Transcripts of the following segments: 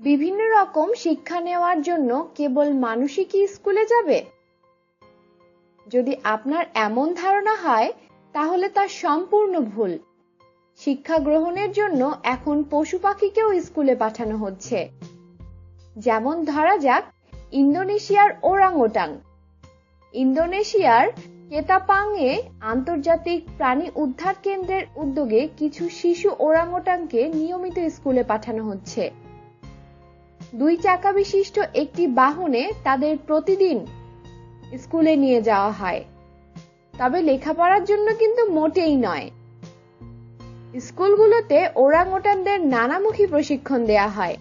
বিভিন্ন রকম শিক্ষা নেওয়ার জন্য কেবল মানুষই কি স্কুলে যাবে? যদি আপনার এমন ধারণা হয়, তাহলে তা সম্পূর্ণ ভুল। শিক্ষা গ্রহণের জন্য এখন পশু পাখিকেও স্কুলে পাঠানো হচ্ছে। যেমন ধরা যাক, ইন্দোনেশিয়ার ওরাংওটাং ইন্দোনেশিয়ার কেতাপাংয়ে আন্তর্জাতিক প্রাণী উদ্ধার কেন্দ্রের উদ্যোগে কিছু শিশু ওরাংওটাংকে নিয়মিত স্কুলে পাঠানো হচ্ছে। দুই চাকা বিশিষ্ট একটি বাহনে তাদের প্রতিদিন স্কুলে নিয়ে যাওয়া হয়। তবে লেখাপড়ার জন্য কিন্তু মোটেই নয়। স্কুলগুলোতে ওরাংওটানদের নানামুখী প্রশিক্ষণ দেয়া হয়।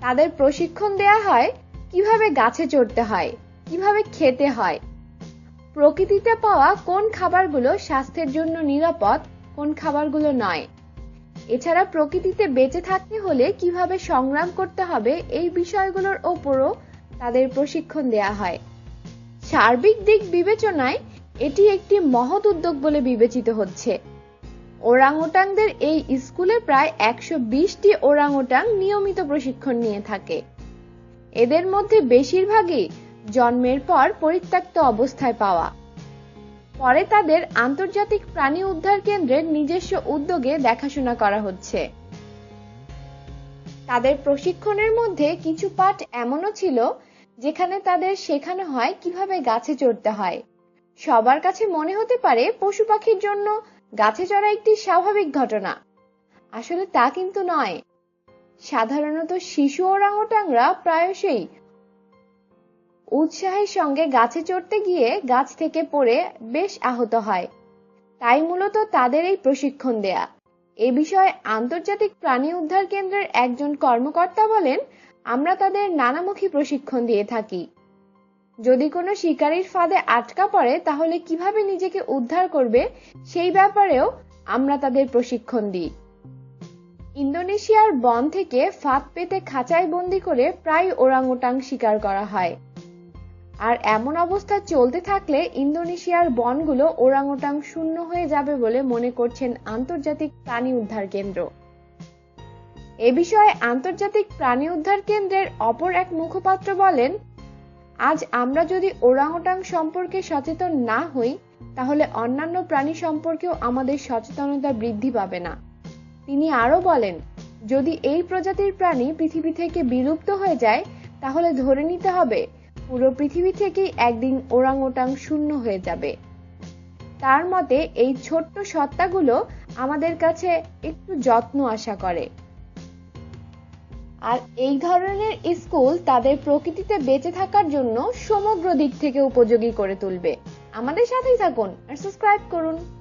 তাদের প্রশিক্ষণ দেয়া হয় কীভাবে গাছে চড়তে হয়, কীভাবে খেতে হয়, প্রকৃতিতে পাওয়া কোন খাবারগুলো স্বাস্থ্যের জন্য নিরাপদ, কোন খাবারগুলো নয়। এছাড়া প্রকৃতিতে বেঁচে থাকতে হলে কীভাবে সংগ্রাম করতে হবে এই বিষয়গুলোর ওপরও তাদের প্রশিক্ষণ দেয়া হয়। সার্বিক দিক বিবেচনায় এটি একটি মহৎ উদ্যোগ বলে বিবেচিত হচ্ছে। ওরাংওটাংদের এই স্কুলে প্রায় একশো বিশটি ওরাংওটাং নিয়মিত প্রশিক্ষণ নিয়ে থাকে। এদের মধ্যে বেশিরভাগই জন্মের পর পরিত্যক্ত অবস্থায় পাওয়া। পরে তাদের আন্তর্জাতিক প্রাণী উদ্ধার কেন্দ্রের নিজস্ব উদ্যোগে দেখাশোনা করা হচ্ছে। তাদের প্রশিক্ষণের মধ্যে কিছু পাঠ এমনও ছিল, যেখানে তাদের শেখানো হয় কীভাবে গাছে চড়তে হয়। সবার কাছে মনে হতে পারে পশু পাখির জন্য গাছে চড়া একটি স্বাভাবিক ঘটনা। আসলে তা কিন্তু নয়। সাধারণত শিশু ওরাংওটাংরা প্রায়শই উৎসাহের সঙ্গে গাছে চড়তে গিয়ে গাছ থেকে পড়ে বেশ আহত হয়। তাই মূলত তাদের এই প্রশিক্ষণ দেয়া। এ বিষয়ে আন্তর্জাতিক প্রাণী উদ্ধার কেন্দ্রের একজন কর্মকর্তা বলেন, আমরা তাদের নানামুখী প্রশিক্ষণ দিয়ে থাকি। যদি কোনো শিকারীর ফাঁদে আটকা পড়ে, তাহলে কীভাবে নিজেকে উদ্ধার করবে? সেই ব্যাপারেও আমরা তাদের প্রশিক্ষণ দিই। ইন্দোনেশিয়ার বন থেকে ফাঁদ পেতে খাঁচায় বন্দি করে প্রায় ওরাংওটাং শিকার করা হয়। আর এমন অবস্থা চলতে থাকলে ইন্দোনেশিয়ার বনগুলো ওরাংওটাং শূন্য হয়ে যাবে বলে মনে করছেন আন্তর্জাতিক প্রাণী উদ্ধার কেন্দ্র। এ বিষয়ে আন্তর্জাতিক প্রাণী উদ্ধার কেন্দ্রের অপর এক মুখপাত্র বলেন, আজ আমরা যদি ওরাংওটাং সম্পর্কে সচেতন না হই, তাহলে অন্যান্য প্রাণী সম্পর্কেও আমাদের সচেতনতা বৃদ্ধি পাবে না। তিনি আরও বলেন, যদি এই প্রজাতির প্রাণী পৃথিবী থেকে বিলুপ্ত হয়ে যায়, তাহলে ধরে নিতে হবে পুরো পৃথিবী থেকেই একদিন ওরাংওটাং শূন্য হয়ে যাবে। তার মতে, এই ছোট্ট সত্তাগুলো আমাদের কাছে একটু যত্ন আশা করে। আর এই ধরনের স্কুল তাদের প্রকৃতিতে বেঁচে থাকার জন্য সমগ্র দিক থেকে উপযোগী করে তুলবে। আমাদের সাথেই থাকুন আর সাবস্ক্রাইব করুন।